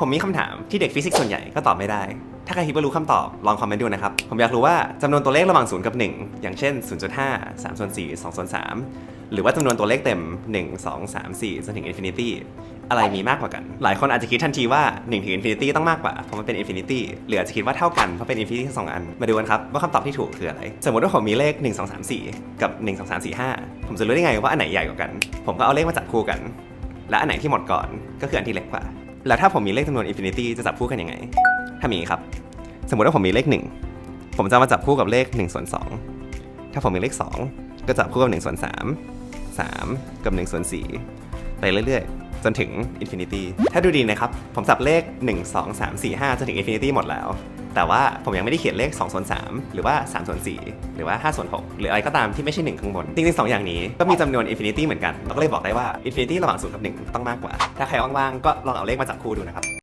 ผมมีคำถามที่เด็กฟิสิกส์ส่วนใหญ่ก็ตอบไม่ได้ ถ้าใครคิดว่ารู้คำตอบ ลองคอมเมนต์ดูนะครับ ผมอยากรู้ว่าจำนวนตัวเลขระหว่าง 0 กับ 1 อย่างเช่น 0.5 3ส่วน4 2ส่วน3หรือว่าจำนวนตัวเลขเต็ม 1 2 3 4จนถึงอินฟินิตี้อะไรมีมากกว่ากัน หลายคนอาจจะคิดทันทีว่า1ถึงอินฟินิตี้ต้องมากกว่า เพราะมันเป็นอินฟินิตี้หรืออาจจะคิดว่าเท่ากัน เพราะเป็นอินฟินิตี้ทั้งสองอัน มาดูกันครับว่าคำตอบที่ถูกคืออะไร สมมติว่าผมมีเลข 1 2 3 4 กับ 1 2 3 4 5 ผมจะรู้ได้ไงว่าอันไหนใหญ่กว่ากัน ผมก็เอาเลขมาจับคู่กัน และอันไหนที่หมดก่อนก็คืออันที่เล็กกว่า แล้วถ้าผมมีเลขจำนวนอินฟินิตี้จะจับคู่กันยังไงถ้ามีครับ สมมติว่าผมมีเลข 1 ผมจะมาจับคู่กับเลข1ส่วน2ถ้าผมมีเลข 2 ก็จับคู่กับ1ส่วน3 3 กับ1ส่วน4ไปเรื่อยๆ จนถึงอินฟินิตี้ถ้าดูดีนะครับ ผมจับเลข 1 2 3 4 5จนถึงอินฟินิตี้หมดแล้ว แต่ว่าผมยังไม่ได้เขียนเลข2ส่วน3หรือว่า3ส่วน4หรือว่า5ส่วน6หรืออะไรก็ตามที่ไม่ใช่1ข้างบน จริงๆสองอย่างนี้ก็มีจำนวนอินฟินิตี้เหมือนกัน เราก็เลยบอกได้ว่าอินฟินิตี้ระหว่าง0กับ1ต้องมากกว่า ถ้าใครว่างๆ ก็ลองเอาเลขมาจับคู่ดูนะครับ